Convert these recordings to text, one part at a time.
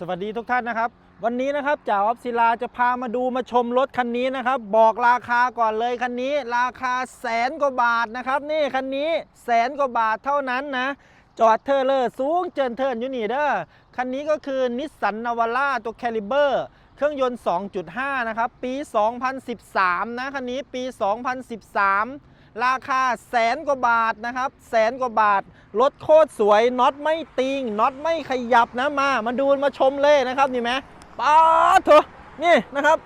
สวัสดีทุกท่านนะครับ วันนี้นะครับจ่าออฟศิลาจะพามาดูมาชมรถคันนี้นะครับ บอกราคาก่อนเลยคันนี้ ราคาแสนกว่าบาทนะครับนี่คันนี้แสนกว่าบาทเท่านั้นนะจอดเทอร์เลอร์สูงเจินเทินอยู่นี่เด้อคันนี้ก็คือนิสสันนาวาร่าตัวแคลิเบอร์เครื่องยนต์ 2.5 นะครับ ปี 2013 นะคันนี้ปี 2013 ราคาแสนกว่าบาทนะครับแสนกว่าบาทรถโคตรสวยน็อตไม่ติงน็อตไม่ขยับนะมามาดูมาชมเลยนะครับนี่ไหมป๊าเถอะนี่นะครับ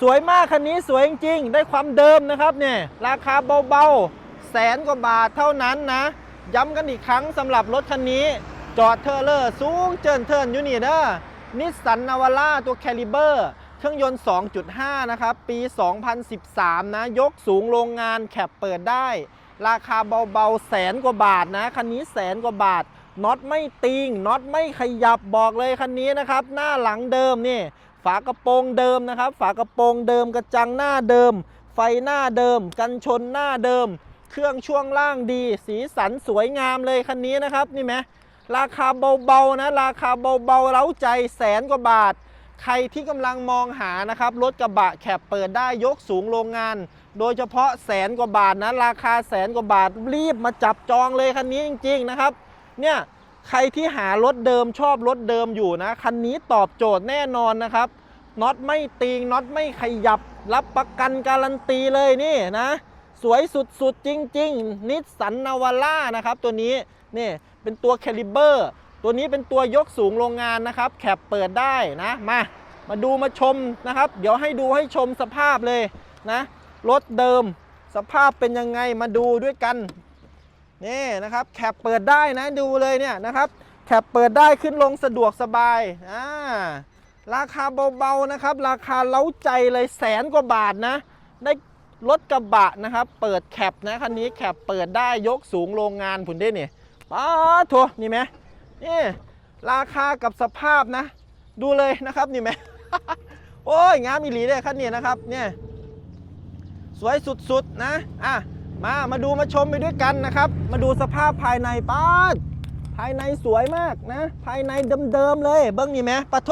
สวยมากคันนี้สวยจริงๆ ได้ความเดิมนะครับเนี่ยราคาเบาๆแสนกว่าบาทเท่านั้นนะ ย้ำกันอีกครั้งสำหรับรถคันนี้ จอดเทอร์เลอร์สูงเจินเทินอยู่นี่เด้อนิสสันนาวาร่าตัวแคลิเบอร์ เครื่องยนต์ 2.5 นะครับ ปี 2013 นะ ยกสูงโรงงานแคปเปิดได้ ราคาเบาๆ แสนกว่าบาทนะ คันนี้แสนกว่าบาท น็อตไม่ติงน็อตไม่ขยับบอกเลยคันนี้นะครับ หน้าหลังเดิมนี่ ฝากระโปรงเดิมนะครับ ฝากระโปรงเดิมกระจังหน้าเดิม ไฟหน้าเดิม กันชนหน้าเดิม เครื่องช่วงล่างดี สีสันสวยงามเลยคันนี้นะครับ นี่ไหมราคาเบาๆนะ ราคาเบาๆเล้าใจแสนกว่าบาท ใครที่กำลังมองหานะครับรถกระบะแคบเปิดได้ยกสูงโรงงาน โดยเฉพาะแสนกว่าบาทนะราคาแสนกว่าบาทรีบมาจับจองเลยคันนี้จริง ๆนะครับ เนี่ยใครที่หารถเดิมชอบรถเดิมอยู่นะคันนี้ตอบโจทย์แน่นอนนะครับน็อตไม่ตีงน็อตไม่ขยับ รับประกันการันตีเลยนี่นะ สวยสุดๆจริง ๆ นิสสันนาวาร่านะครับ ตัวนี้นี่เป็นตัวแคลิเบอร์ ตัวนี้เป็นตัวยกสูงโรงงานนะครับ แคปเปิดได้นะมา มาดูมาชมนะครับ เดี๋ยวให้ดูให้ชมสภาพเลยนะรถเดิมสภาพเป็นยังไงมาดูด้วยกันนี่นะครับแคปเปิดได้นะดูเลยเนี่ยนะครับแคปเปิดได้ขึ้นลงสะดวกสบายอ่าราคาเบาๆนะครับ ราคาเล้าใจเลยแสนกว่าบาทนะ ได้รถกระบะนะครับ เปิดแคปนะคันนี้แคปเปิดได้ยกสูงโรงงานผุนได้เนี่ยป้าโถนี่ไหม นี่ราคากับสภาพนะ ดูเลยนะครับนี่ไหมโอ้ยงามอีหลีเลยคันนี้นะครับเนี่ยสวยสุดๆนะอะมามาดูมาชมไปด้วยกันนะครับ มาดูสภาพภายในป้าดภายในสวยมากนะ ภายในเดิมๆเลย เบิ้งนี่ไหมปะโท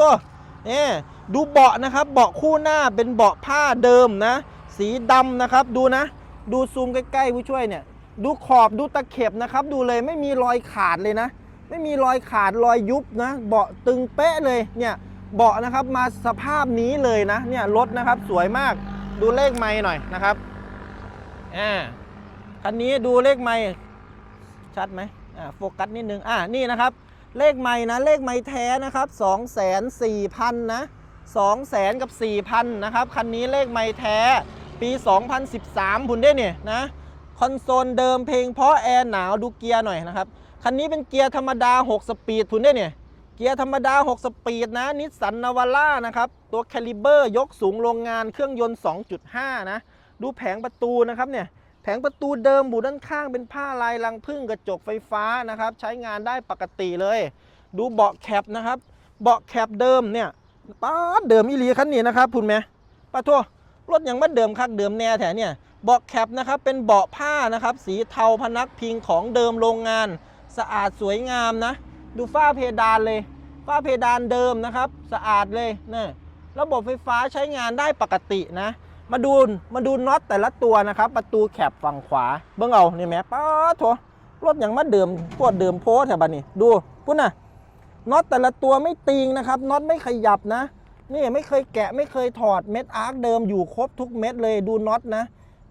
นี่ยดูเบาะนะครับ เบาะคู่หน้าเป็นเบาะผ้าเดิมนะ สีดำนะครับ ดูนะ ดูซูมใกล้ๆผู้ช่วยเนี่ย ดูขอบดูตะเข็บนะครับ ดูเลยไม่มีรอยขาดเลยนะ ไม่มีรอยขาดรอยยุบนะ เบาะตึงเป๊ะเลยเนี่ยเบาะนะครับมาสภาพนี้เลยนะเนี่ยรถนะครับสวยมากดูเลขไม้หน่อยนะครับอ่าคันนี้ดูเลขไม่ชัดไหมอ่าโฟกัสนิดนึงอ่านี่นะครับ เลขไม่นะเลขไม่แท้นะครับ2 4 0 0 0นะ2 0 0 0 0กับ4,000นะครับคันนี้เลขไม่แท้ปี 2013พุ่นได้เนี่ยนะคอนโซลเดิมเพลงเพราะแอร์หนาวดูเกียร์หน่อยนะครับ คันนี้เป็นเกียร์ธรรมดา 6 สปีดพุ่นได้เนี่ย เกียร์ธรรมดา 6 สปีดนะนิสสันนาวาร่านะครับ ตัวแคลิเบอร์ยกสูงโรงงานเครื่องยนต์ 2.5 นะ ดูแผงประตูนะครับเนี่ย แผงประตูเดิมบูด้านข้างเป็นผ้าลายรังพึ่งกระจกไฟฟ้านะครับ ใช้งานได้ปกติเลย ดูเบาะแคปนะครับ เบาะแคปเดิมเนี่ยป้าดเดิมอีหลีคันนี้นะครับคุณแม่ป้าทั่วรถยังไม่เดิมคักเดิมแน่แถเนี่ยเบาะแคปนะครับเป็นเบาะผ้านะครับสีเทาพนักพิงของเดิมโรงงาน สะอาดสวยงามนะ ดูฝ้าเพดานเลย ฝ้าเพดานเดิมนะครับ สะอาดเลยนะระบบไฟฟ้าใช้งานได้ปกตินะ มาดูมาดูน็อตแต่ละตัวนะครับ ประตูแคบฝั่งขวา เบิ่งเอานี่แหม่ป้าโถรถอย่างมาเดิมพวดเดิมโพสแถวบ้านนี่ดูพุ่นน่ะน็อตแต่ละตัวไม่ตีงนะครับน็อตไม่ขยับนะนี่ไม่เคยแกะไม่เคยถอดเม็ดอาร์คเดิมอยู่ครบทุกเม็ดเลยดูน็อตนะ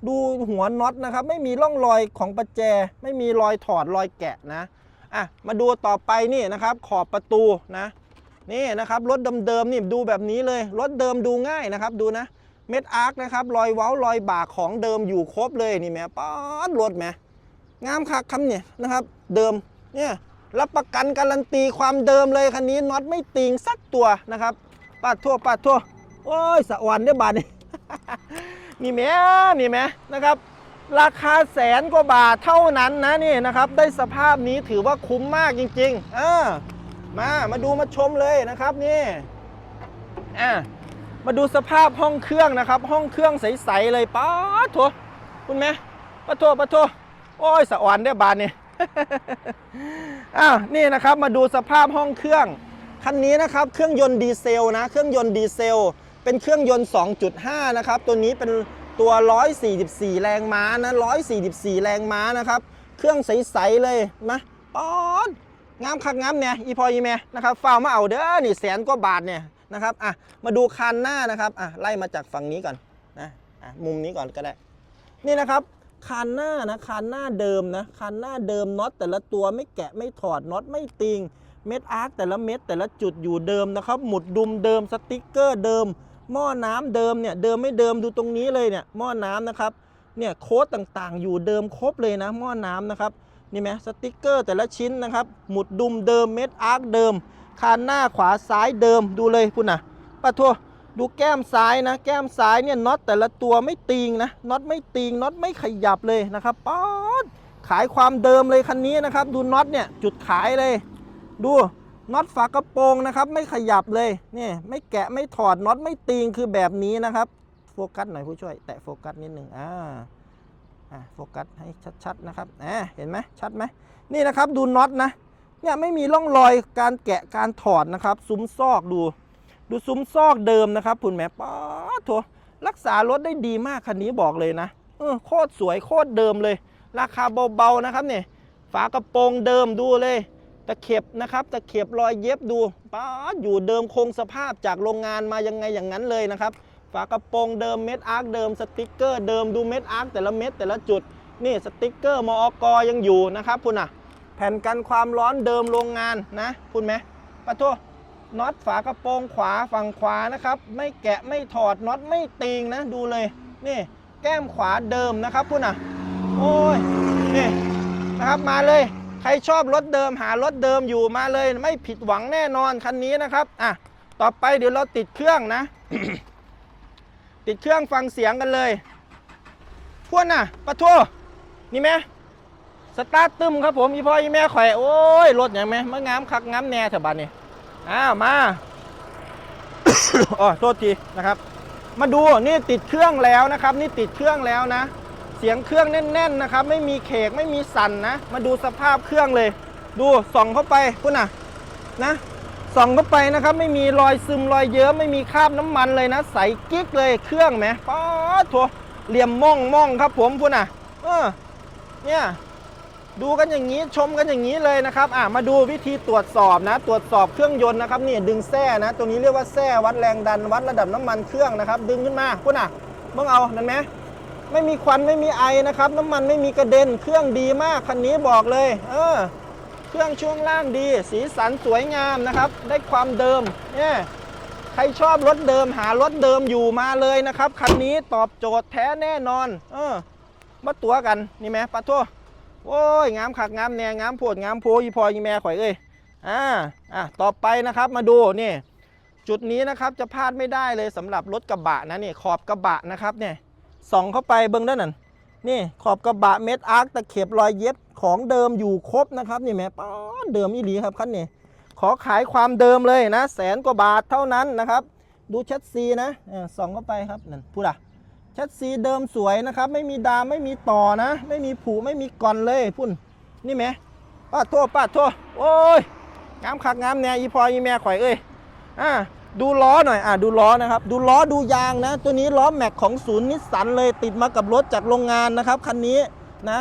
ดูหัวน็อตนะครับ ไม่มีร่องรอยของประแจ ไม่มีรอยถอดรอยแกะนะอะมาดูต่อไปนี่นะครับ ขอบประตูนะนี่นะครับรถเดิมๆนี่ดูแบบนี้เลยรถเดิมดูง่ายนะครับ ดูนะเม็ดอาร์คนะครับรอยเว้ารอยบากของเดิมอยู่ครบเลยนี่แม่ป๊อดรถแม่งามคักคำเนี่ยนะครับ เดิมเนี่ยรับประกันการันตีความเดิมเลยคันนี้น็อตไม่ติงสักตัวนะครับปาดทั่วปาดทั่วโอ้ยสะอ่อนเนี่ยบาทนี่ นี่แม่นี่แม่นะครับ ราคาแสนกว่าบาทเท่านั้นนะนี่นะครับ ได้สภาพนี้ถือว่าคุ้มมากจริงๆเออมามาดูมาชมเลยนะครับนี่อ่ามาดูสภาพห้องเครื่องนะครับ ห้องเครื่องใสๆเลยป้าดโถคุณแม่ป้าโถป้าโถโอ้ยสะอ่อนได้บานนี่อ้าวนี่นะครับมาดูสภาพห้องเครื่องคันนี้นะครับ เครื่องยนต์ดีเซลนะ เครื่องยนต์ดีเซล เป็นเครื่องยนต์ 2.5 นะครับ ตัวนี้เป็นตัว 144 แรงม้านะ 144 แรงม้านะครับ เครื่องใส ๆ เลยมาป๊อนงามคักงามเนี่ยอีพออีแม่นะครับฝ้าวมาเอาเด้อนี่แสนกว่าบาทเนี่ยนะครับอะมาดูคันหน้านะครับอะไล่มาจากฝั่งนี้ก่อนนะอะมุมนี้ก่อนก็ได้ นี่นะครับคันหน้านะคันหน้าเดิมนะคันหน้าเดิมน็อตแต่ละตัวไม่แกะไม่ถอดน็อตไม่ติงเม็ดอาร์คแต่ละเม็ดแต่ละจุดอยู่เดิมนะครับ หมุดดุมเดิมสติ๊กเกอร์เดิม หม้อน้ำเดิมเนี่ยเดิมไม่เดิมดูตรงนี้เลยเนี่ยหม้อน้ำนะครับเนี่ยโค้ดต่างๆ อยู่เดิมครบเลยนะหม้อน้ำนะครับนี่ไหมสติกเกอร์แต่ละชิ้นนะครับหมุดดุมเดิมเม็ดอาร์คเดิมคานหน้าขวาซ้ายเดิมดูเลยคุณนะปะโทดูแก้มซ้ายนะ แก้มซ้ายเนี่ยน็อตแต่ละตัวไม่ตีงนะน็อตไม่ตีงน็อตไม่ขยับเลยนะครับป๊อดขายความเดิมเลยคันนี้นะครับ ดูน็อตเนี่ยจุดขายเลย ดู น็อตฝากระโปรงนะครับ ไม่ขยับเลยนี่ไม่แกะไม่ถอดน็อตไม่ตีงคือแบบนี้นะครับ โฟกัสหน่อยผู้ช่วย แตะโฟกัสนิดหนึ่งอ่าอ่าโฟกัสให้ชัดๆนะครับอ่าเห็นไหมชัดไหมนี่นะครับดูน็อตนะเนี่ยไม่มีร่องรอยการแกะการถอดนะครับซุ้มซอกดู ดูซุ้มซอกเดิมนะครับคุณแม่ป๊าดโถรักษารถได้ดีมากคันนี้บอกเลยนะเออโคตรสวยโคตรเดิมเลย ราคาเบาๆนะครับเนี่ยฝากระโปรงเดิมดูเลย ตะเข็บนะครับตะเข็บรอยเย็บดูป้าอยู่เดิมคงสภาพจากโรงงานมายังไงอย่างนั้นเลยนะครับ ฝากระโปรงเดิมเม็ดอาร์คเดิมสติกเกอร์เดิมดูเม็ดอาร์คแต่ละเม็ดแต่ละจุดนี่สติกเกอร์มอกยังอยู่นะครับคุณอะแผ่นกันความร้อนเดิมโรงงานนะคุณไหมปะโทน็อตฝากระโปรงขวาฝั่งขวานะครับ ไม่แกะไม่ถอดน็อตไม่ตีงนะดูเลยนี่แก้มขวาเดิมนะครับคุณอะโอ้ยนี่นะครับมาเลย ใครชอบรถเดิมหารถเดิมอยู่มาเลย ไม่ผิดหวังแน่นอนคันนี้นะครับอะต่อไปเดี๋ยวเราติดเครื่องนะ ติดเครื่องฟังเสียงกันเลยพวกน่ะปะโทนี่ไหมสตาร์ทตึมครับผมอีพ่ออีแม่ข่อยโอ้ยรถอย่างไหมมางามคักงามแน่เถอะบัดนี้อ้าวมาอ๋อโทษทีนะครับ มาดูนี่ติดเครื่องแล้วนะครับ นี่ติดเครื่องแล้วนะ เสียงเครื่องแน่นๆนะครับ ไม่มีเขกไม่มีสั่นนะ มาดูสภาพเครื่องเลย ดูส่องเข้าไปคุณน่ะนะส่องเข้าไปนะครับ ไม่มีรอยซึมรอยเยิ้มไม่มีคราบน้ำมันเลยนะ ใสกิ๊กเลยเครื่องไหมป๊าดโถเหลี่ยมม่องม่องครับ ผมคุณน่ะ เออ เนี่ยดูกันอย่างนี้ชมกันอย่างนี้เลยนะครับอะมาดูวิธีตรวจสอบนะ ตรวจสอบเครื่องยนต์นะครับนี่ดึงแส้นะตรงนี้เรียกว่าแส้วัดแรงดันวัดระดับน้ำมันเครื่องนะครับ ดึงขึ้นมาคุณน่ะเบิ่งเอานั่นไหม ไม่มีควันไม่มีไอนะครับ น้ำมันไม่มีกระเด็น เครื่องดีมากคันนี้บอกเลย เออ เครื่องช่วงล่างดี สีสันสวยงามนะครับ ได้ความเดิมเนี่ยใครชอบรถเดิมหารถเดิมอยู่มาเลยนะครับคันนี้ตอบโจทย์แท้แน่นอน เออมาตัวกันนี่ไหมปะโทโอ้ยงามขักงามแนงงามโพดงามโพยีพอยีแม่ข่อยเอ้ยอ่าอะต่อไปนะครับมาดูนี่จุดนี้นะครับจะพลาดไม่ได้เลยสำหรับรถกระบะนะนี่ขอบกระบะนะครับเนี่ย ส่องเข้าไปเบิ้งด้านนั้นนี่ขอบกระบะเม็ดอาร์คตะเข็บรอยเย็บของเดิมอยู่ครบนะครับนี่แม่ป้อนเดิมอีหลีครับคันนี้ขอขายความเดิมเลยนะ แสนกว่าบาทเท่านั้นนะครับ ดูแชทซีนะส่องเข้าไปครับนั่นพูดอะแชทซีเดิมสวยนะครับ ไม่มีดามไม่มีต่อนะ ไม่มีผูไม่มีก่อนเลยพุ่นนี่ไหมป้าดโทษป้าดโทษโอ้ยงามคักงามแน่อีพออีแม่ข่อยเอ้ยอ่า ดูล้อหน่อยอะดูล้อนะครับ ดูล้อดูยางนะ ตัวนี้ล้อแม็กของศูนย์นิสสันเลยติดมากับรถจากโรงงานนะครับคันนี้นะ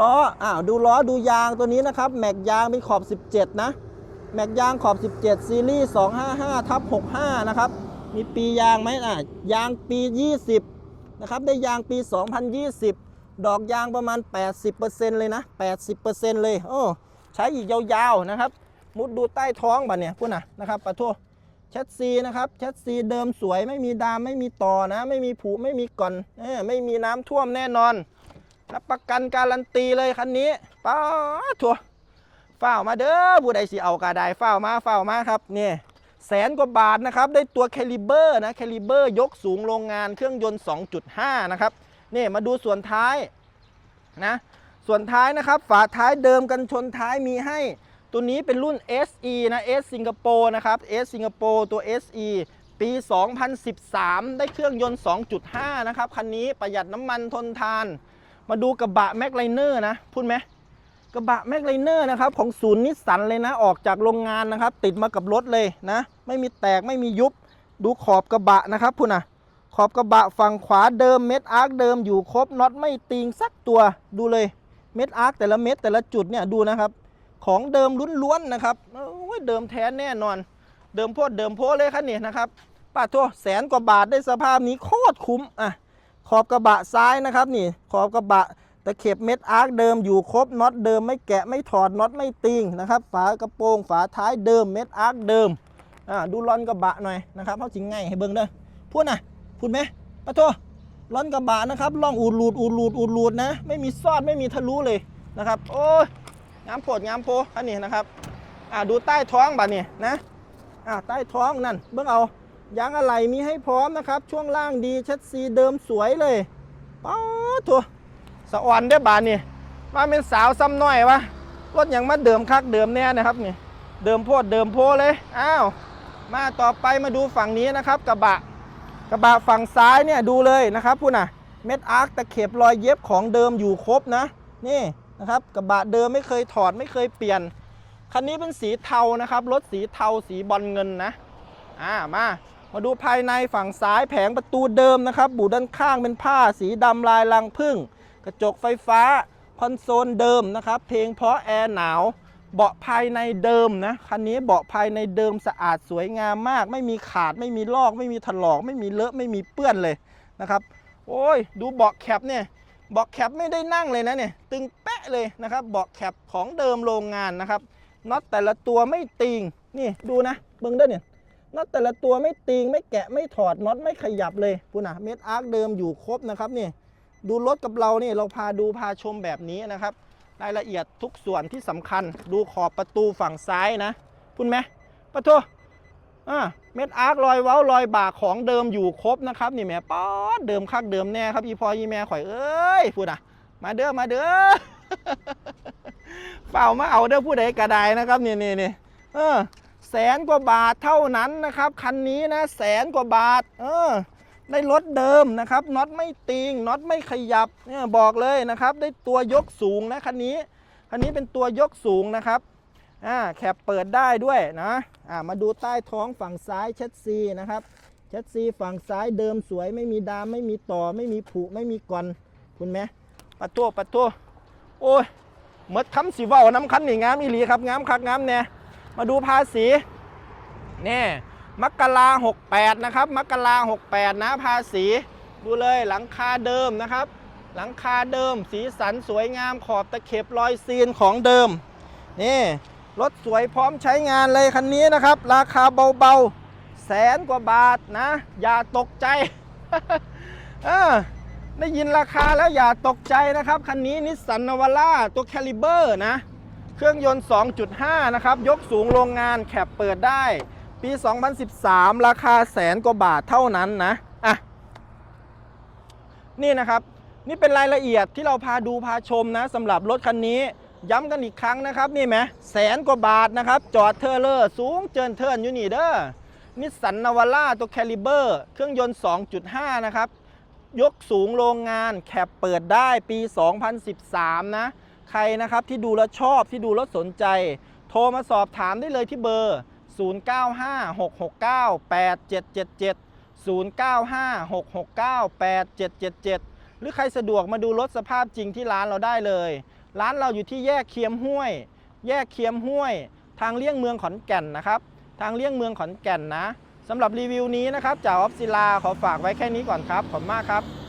ล้ออ้าวดูล้อดูยางตัวนี้นะครับแม็กยางเป็นขอบ 17 นะ แม็กยางขอบ 17 ซีรีส์ 255ทับ65 นะครับ มีปียางไหมอะยางปี 20 นะครับ ได้ยางปี 2020 ดอกยางประมาณ 80%เลยนะ 80%เลยโอ้ใช้อีกยาวๆนะครับ มุดดูใต้ท้องบ่เนี่ยพูดนะนะครับปะโท แชทซีนะครับแชทซีเดิมสวยไม่มีดามไม่มีต่อนะ ไม่มีผุไม่มีก่อนอไม่มีน้ำท่วมแน่นอนรับประกันการันตีเลยคันนี้ป้าดทัวฝ้ามาเด้อผู้ใดสิเอากาไดเฝ้ามาเฝ้ามาครับนี่แสนกว่าบาทนะครับ ได้ตัวแคลิเบอร์นะแคลิเบอร์ยกสูงโรงงานเครื่องยนต์ 2.5 นะครับนี่มาดูส่วนท้ายนะส่วนท้ายนะครับ ฝาท้ายเดิมกันชนท้ายมีให้ ตัวนี้เป็นรุ่น SE นะ S สิงคโปร์นะครับ S สิงคโปร์ตัว SE ปี 2013 ได้เครื่องยนต์ 2.5 นะครับ คันนี้ประหยัดน้ำมันทนทาน มาดูกระบะแม็กไลเนอร์นะ พูดไหมกระบะแม็กไลเนอร์นะครับ ของศูนย์นิสสันเลยนะ ออกจากโรงงานนะครับ ติดมากับรถเลยนะ ไม่มีแตกไม่มียุบ ดูขอบกระบะนะครับพุ่นนะขอบกระบะฝั่งขวาเดิมเม็ดอาร์คเดิมอยู่ครบน็อตไม่ติงสักตัวดูเลยเม็ดอาร์คแต่ละเม็ดแต่ละจุดเนี่ยดูนะครับ ของเดิมล้วนๆนะครับเดิมแท้แน่นอน เดิมโพดเดิมโพเลยครับนี่นะครับป้าโทแสนกว่าบาทได้สภาพนี้โคตรคุ้มอะขอบกระบะซ้ายนะครับนี่ ขอบกระบะตะเข็บเม็ดอาร์คเดิมอยู่ครบน็อตเดิมไม่แกะไม่ถอดน็อตไม่ติงนะครับ ฝากระโปรงฝาท้ายเดิมเม็ดอาร์คเดิมอ่าดูลอนกระบะหน่อยนะครับเขาจริงไงให้เบิ่งเด้อพูดนะพูดไหมป้าโทลอนกระบะนะครับล่องอูดรูดอูดรูดอูดรูดนะ ไม่มีซอดไม่มีทะลุเลยนะครับ โอ้ย งามโผดงามโพอันนี้นะครับอ่าดูใต้ท้องบัดนี่นะอ่าใต้ท้องนั่นเบื้องเอายางอะไหล่มีให้พร้อมนะครับ ช่วงล่างดีชัดซีเดิมสวยเลยป๊าทัวสะอ่อนได้อบานนี่มาเป็นสาวซ้ำน้อยวะรถอย่างมาเดิมคักเดิมแน่นะครับนี่เดิมโพดเดิมโพเลยอ้าวมาต่อไปมาดูฝั่งนี้นะครับ กระบะกระบะฝั่งซ้ายเนี่ยดูเลยนะครับพูดนะเม็ดอาร์คตะเข็บรอยเย็บของเดิมอยู่ครบนะ นี่ นะครับกระบะเดิมไม่เคยถอดไม่เคยเปลี่ยน คันนี้เป็นสีเทานะครับ รถสีเทาสีบอลเงินนะอ่ามามาดูภายในฝั่งซ้ายแผงประตูเดิมนะครับ บูด้านข้างเป็นผ้าสีดำลายรังผึ้งกระจกไฟฟ้าคอนโซลเดิมนะครับ เพลงเพราะแอร์หนาว เบาะภายในเดิมนะ คันนี้เบาะภายในเดิมสะอาดสวยงามมาก ไม่มีขาดไม่มีลอก ไม่มีถลอก ไม่มีเลอะไม่มีเปื้อนเลยนะครับ โอ้ย ดูเบาะแคปเนี่ย เบาะแคปไม่ได้นั่งเลยนะเนี่ยตึงแปะเลยนะครับเบาะแคปของเดิมโรงงานนะครับน็อตแต่ละตัวไม่ติงนี่ดูนะเบิ้งเด้อเนี่ยน็อตแต่ละตัวไม่ติงไม่แกะไม่ถอดน็อตไม่ขยับเลยพูนะเม็ดอาร์คเดิมอยู่ครบนะครับนี่ดูรถกับเราเนี่เราพาดูพาชมแบบนี้นะครับ รายละเอียดทุกส่วนที่สำคัญ ดูขอบประตูฝั่งซ้ายนะคุณไหมปะโท อ่าเม็ดอาร์ครอยเว้ารอยบากของเดิมอยู่ครบนะครับ นี่แม่ป๊อดเดิมคักเดิมแน่ครับอีพออีแม่ข่อยเอ้ยพูดอะ มาเด้อมาเด้อเปล่ามาเอาเด้อผู้ใดกระไดนะครับนี่นี่นี่เออแสนกว่าบาทเท่านั้นนะครับคันนี้นะแสนกว่าบาท เออได้รถเดิมนะครับน็อตไม่ติงน็อตไม่ขยับเนี่ยบอกเลยนะครับ ได้ตัวยกสูงนะคันนี้คันนี้เป็นตัวยกสูงนะครับ อ่าแคปเปิดได้ด้วยนะอ่ามาดูใต้ท้องฝั่งซ้ายแชสซีนะครับแชสซีฝั่งซ้ายเดิมสวยไม่มีดามไม่มีต่อไม่มีผุไม่มีกอนคุณไหมปัดตัวปัดตัวโอ้ยหมดคำสีว่าน้ำคันนี่งามอีหลีครับงามคักงามแน่มาดูภาษีนี่มกรา68นะครับมกรา68นะภาษีดูเลยหลังคาเดิมนะครับ หลังคาเดิมสีสันสวยงามขอบตะเข็บรอยซีนของเดิมนี่ รถสวยพร้อมใช้งานเลยคันนี้นะครับ ราคาเบาๆ แสนกว่าบาทนะ อย่าตกใจได้ยินราคาแล้วอย่าตกใจนะครับ คันนี้นิสสันนาวาร่าตัวแคลิเบอร์นะ เครื่องยนต์ 2.5 นะครับ ยกสูงโรงงานแคปเปิดได้ ปี 2013 ราคาแสนกว่าบาทเท่านั้นนะอะนี่นะครับ นี่เป็นรายละเอียดที่เราพาดูพาชมนะสำหรับรถคันนี้ ย้ำกันอีกครั้งนะครับนี่ไหมแสนกว่าบาทนะครับ จอดเทอร์เลอร์สูงเจินเทิร์นอยู่นี่เด้อนิสสันนาวาร่าตัวแคลิเบอร์เครื่องยนต์ 2.5 นะครับ ยกสูงโรงงานแคปเปิดได้ปี 2013 นะ ใครนะครับที่ดูแล้วชอบที่ดูแล้วสนใจ โทรมาสอบถามได้เลยที่เบอร์ 0956698777 0956698777 หรือใครสะดวกมาดูรถสภาพจริงที่ร้านเราได้เลย ร้านเราอยู่ที่แยกเคียมห้วย แยกเคียมห้วย ทางเลี่ยงเมืองขอนแก่นนะครับ ทางเลี่ยงเมืองขอนแก่นนะสำหรับรีวิวนี้นะครับจากออฟซิลาขอฝากไว้แค่นี้ก่อนครับ ขอบคุณมากครับ